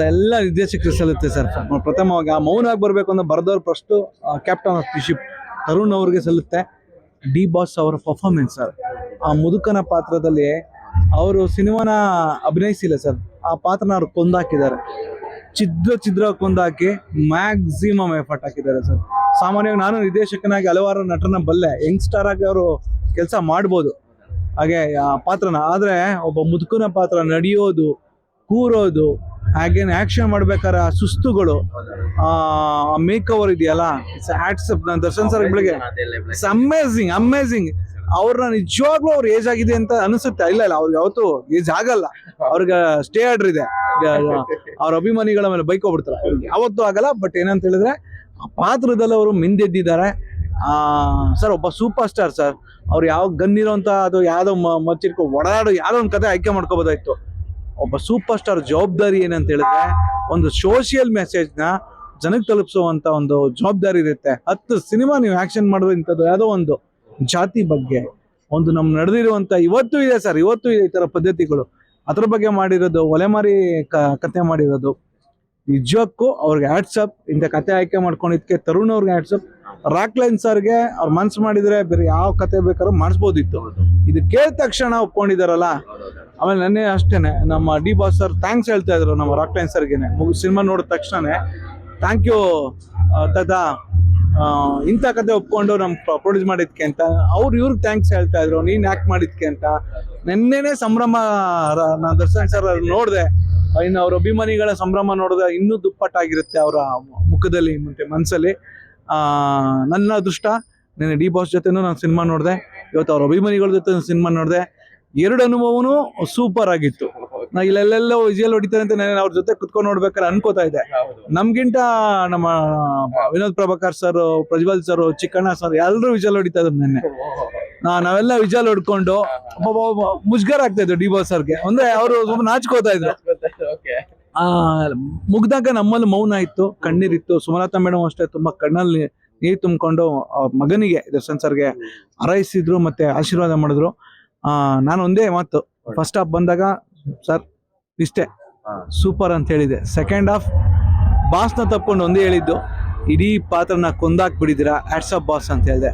ಎಲ್ಲ ನಿರ್ದೇಶಕರು ಸಲ್ಲುತ್ತೆ ಸರ್. ಪ್ರಥಮವಾಗಿ ಆ ಮೌನವಾಗಿ ಬರಬೇಕು ಅಂತ ಬರೆದವ್ರು first captain of the ship Tarun ಅವ್ರಿಗೆ ಸಲ್ಲುತ್ತೆ ಡಿ ಬಾಸ್ ಅವರ ಪರ್ಫಾರ್ಮೆನ್ಸ್ ಸರ್. ಆ ಮುದುಕನ ಪಾತ್ರದಲ್ಲಿ ಅವರು ಸಿನಿಮಾನ ಅಭಿನಯಿಸಿಲ್ಲ ಸರ್. ಆ ಪಾತ್ರನ ಅವ್ರು ಕೊಂದಾಕಿದ್ದಾರೆ. ಚಿದ್ರ ಚಿದ್ರ ಕೊಂದಾಕಿ ಮ್ಯಾಕ್ಸಿಮಮ್ ಎಫರ್ಟ್ ಹಾಕಿದ್ದಾರೆ ಸರ್. ಸಾಮಾನ್ಯವಾಗಿ ನಾನು ನಿರ್ದೇಶಕನಾಗಿ ಹಲವಾರು ನಟನ ಬಲ್ಲೆ ಯಂಗ್ಸ್ಟರ್ ಆಗಿ ಅವರು ಕೆಲಸ ಮಾಡ್ಬೋದು. ಹಾಗೆ, ಆ ಪಾತ್ರನ, ಆದರೆ ಒಬ್ಬ ಮುದುಕನ ಪಾತ್ರ ನಡೆಯೋದು, ಕೂರೋದು ಹಾಗೇನೆ ಆಕ್ಷನ್ ಮಾಡ್ಬೇಕಾದ್ರೆ ಆ ಸುಸ್ತುಗಳು ಮೇಕ್ ಓವರ್ ಇದೆಯಲ್ಲ ಇಟ್ಸ್ ದರ್ಶನ್ ಸರ್ ಬೆಳಿಗ್ಗೆ ಇಟ್ಸ್ ಅಮೇಝಿಂಗ್ ಅಮೇಝಿಂಗ್ ಅವ್ರನ್ನ ನಿಜವಾಗ್ಲೂ ಅವ್ರ ಏಜ್ ಆಗಿದೆ ಅಂತ ಅನಿಸುತ್ತೆ. ಇಲ್ಲ ಇಲ್ಲ, ಅವ್ರಿಗೆ ಯಾವತ್ತು ಏಜ್ ಆಗಲ್ಲ. ಅವ್ರಿಗೆ ಸ್ಟೇ ಆರ್ಡರ್ ಇದೆ. ಅವ್ರ ಅಭಿಮಾನಿಗಳ ಮೇಲೆ ಬೈಕ್ ಹೋಗ್ಬಿಡ್ತಾರೆ. ಅವ್ರಿಗೆ ಯಾವತ್ತೂ ಆಗಲ್ಲ ಬಟ್ ಏನಂತ ಹೇಳಿದ್ರೆ, ಆ ಪಾತ್ರದಲ್ಲಿ ಅವರು ಮಿಂದೆದ್ದಿದ್ದಾರೆ. ಸರ್ ಒಬ್ಬ ಸೂಪರ್ ಸ್ಟಾರ್ ಸರ್ ಅವ್ರು ಯಾವ ಗನ್ ಇರೋಂತ, ಅದು ಯಾವುದೋ ಮಚ್ಚಿಟ್ಕೊ ಒಡಾಡೋ ಯಾವ್ದೋ ಒಂದು ಕತೆ ಆಯ್ಕೆ ಮಾಡ್ಕೋಬೋದಾಯ್ತು. ಒಬ್ಬ ಸೂಪರ್ ಸ್ಟಾರ್ ಜವಾಬ್ದಾರಿ ಏನಂತ ಹೇಳಿದ್ರೆ ಒಂದು ಸೋಷಿಯಲ್ ಮೆಸೇಜ್ನ ಜನಕ್ಕೆ ತಲುಪಿಸುವಂತ ಒಂದು ಜವಾಬ್ದಾರಿ ಇರುತ್ತೆ. ಹತ್ತು ಸಿನಿಮಾ ನೀವು ಆಕ್ಷನ್ ಮಾಡುವಂಥದ್ದು ಯಾವುದೋ ಒಂದು ಜಾತಿ ಬಗ್ಗೆ. ಒಂದು ನಮ್ಮ ನಡೆದಿರುವಂತ ಇವತ್ತು ಇದೆ ಸರ್ ಇವತ್ತು ಇದೆ ಈ ತರ ಪದ್ಧತಿಗಳು. ಅದ್ರ ಬಗ್ಗೆ ಮಾಡಿರೋದು ಒಲೆಮಾರಿ ಕತೆ ಮಾಡಿರೋದು. ನಿಜಕ್ಕೂ ಅವ್ರಿಗೆ ಆಟ್ಸಪ್ ಇಂಥ ಕತೆ ಆಯ್ಕೆ ಮಾಡ್ಕೊಂಡಿದ್ದಕ್ಕೆ ತರುಣ್ ಅವ್ರಿಗೆ ಆಟ್ಸಪ್ ರಾಕ್ಲೈನ್ ಸರ್ಗೆ ಅವ್ರು ಮನ್ಸು ಮಾಡಿದ್ರೆ ಬೇರೆ ಯಾವ ಕತೆ ಬೇಕಾದ್ರೂ ಮಾಡಿಸ್ಬೋದಿತ್ತು. ಇದು ಕೇಳಿದ ತಕ್ಷಣ ಒಪ್ಕೊಂಡಿದಾರಲ್ಲ ಆಮೇಲೆ ನೆನ್ನೆ ಅಷ್ಟೇ ನಮ್ಮ ಡಿ ಬಾಸ್ ಸರ್ ಥ್ಯಾಂಕ್ಸ್ ಹೇಳ್ತಾ ಇದ್ರು ನಮ್ಮ ರಾಕ್ಲೈನ್ ಸರ್ಗೆನೆ ಮುಗು ಸಿನಿಮಾ ನೋಡಿದ ತಕ್ಷಣನೇ ಥ್ಯಾಂಕ್ ಯು ತದಾ ಇಂಥ ಕತೆ ಒಪ್ಕೊಂಡು ನಮ್ಮ ಪ್ರೊಡ್ಯೂಸ್ ಮಾಡಿದ್ಕೆ ಅಂತ. ಅವ್ರು ಇವ್ರಿಗೆ ಥ್ಯಾಂಕ್ಸ್ ಹೇಳ್ತಾ ಇದ್ರು, ನೀನ್ ಯಾಕೆ ಮಾಡಿದ್ಕೆ ಅಂತ. ನೆನ್ನೆನೆ ಸಂಭ್ರಮ ನಾನು ದರ್ಶನ್ ಸರ್ ನೋಡಿದೆ. ಇನ್ನು ಅವ್ರ ಅಭಿಮಾನಿಗಳ ಸಂಭ್ರಮ ನೋಡಿದ್ರೆ ಇನ್ನೂ ದುಪ್ಪಟ್ಟಾಗಿರುತ್ತೆ ಅವರ ಮುಖದಲ್ಲಿ, ಮತ್ತೆ ಮನಸ್ಸಲ್ಲಿ ನನ್ನ ಅದೃಷ್ಟ ನೆನ್ನೆ ಡಿ ಬಾಸ್ ಜೊತೆನೂ ನಾನು ಸಿನಿಮಾ ನೋಡಿದೆ. ಇವತ್ತು ಅವ್ರ ಅಭಿಮಾನಿಗಳ ಜೊತೆ ಸಿನಿಮಾ ನೋಡಿದೆ. ಎರಡು ಅನುಭವನು ಸೂಪರ್ ಆಗಿತ್ತು. ನಾ ಇಲ್ಲೆಲ್ಲೆಲ್ಲ ವಿಜಯಲ್ ಹೊಡಿತಾರೆ ಅಂತ ನಾನು ಅವ್ರ ಜೊತೆ ಕುತ್ಕೊಂಡು ನೋಡ್ಬೇಕಾದ್ರೆ ಅನ್ಕೋತಾ ಇದ್ದೆ. ನಮ್ಗಿಂತ ನಮ್ಮ Vinod Prabhakar sir Prajwal sir Chikkanna sir ಎಲ್ಲರೂ ವಿಜಲ್ ಹೊಡಿತಾ ಇದ್ರು ನಿನ್ನೆ. ನಾವೆಲ್ಲ ವಿಜಲ್ ಹೊಡ್ಕೊಂಡು ಮುಜುಗರ ಆಗ್ತಾ ಇದ್ರು ಡಿ ಬಾಸ್ ಸರ್ಗೆ ಅಂದ್ರೆ ಅವರು ಸ್ವಲ್ಪ ನಾಚ್ಕೋತಾ ಇದ್ರು. ಆ ಮುಗ್ದಾಗ ನಮ್ಮಲ್ಲಿ ಮೌನ ಇತ್ತು ಕಣ್ಣೀರಿತ್ತು ಸುಮಲತಾ ಮೇಡಮ್ ಅಷ್ಟೇ ತುಂಬಾ ಕಣ್ಣಲ್ಲಿ ನೀರು ತುಂಬಿಕೊಂಡು ಮಗನಿಗೆ ದರ್ಶನ್ ಸರ್ಗೆ ಹಾರೈಸಿದ್ರು ಮತ್ತೆ ಆಶೀರ್ವಾದ ಮಾಡಿದ್ರು. ನಾನು ಒಂದೇ ಮಾತು. ಫಸ್ಟ್ ಹಾಫ್ ಬಂದಾಗ ಸರ್ ಇಷ್ಟೇ. ಸೂಪರ್ ಅಂತ ಹೇಳಿದೆ. ಸೆಕೆಂಡ್ ಹಾಫ್ ಬಾಸ್ನ ತಪ್ಕೊಂಡು ಒಂದೇ ಹೇಳಿದ್ದು. ಇಡೀ ಪಾತ್ರನ ಕೊಂದಾಕ್ ಬಿಡಿದಿರಾ ಆಫ್ ಬಾಸ್ ಅಂತ ಹೇಳಿದೆ.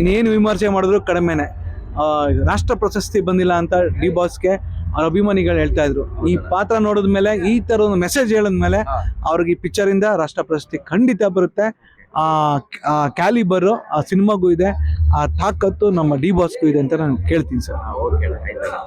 ಇನ್ನೇನು ವಿಮರ್ಶೆ ಮಾಡಿದ್ರು ಕಡಿಮೆನೆ. ರಾಷ್ಟ್ರ ಪ್ರಶಸ್ತಿ ಬಂದಿಲ್ಲ ಅಂತ ಡಿ ಬಾಸ್ಗೆ ಅವ್ರ ಅಭಿಮಾನಿಗಳು ಹೇಳ್ತಾ ಇದ್ರು. ಈ ಪಾತ್ರ ನೋಡಿದ್ಮೇಲೆ ಈ ತರ ಒಂದು ಮೆಸೇಜ್ ಹೇಳಿದ್ಮೇಲೆ ಅವ್ರಿಗೆ ಈ ಪಿಕ್ಚರ್ ಇಂದ ರಾಷ್ಟ್ರ ಪ್ರಶಸ್ತಿ ಖಂಡಿತ ಬರುತ್ತೆ. ಆ ಕ್ಯಾಲಿಬರ್ ಆ ಸಿನಿಮಾಗೂ ಇದೆ. ಆ ತಾಕತ್ತು ನಮ್ಮ ಡಿ ಬಾಸ್ಗೂ ಇದೆ ಅಂತ ನಾನು ಕೇಳ್ತೀನಿ ಸರ್.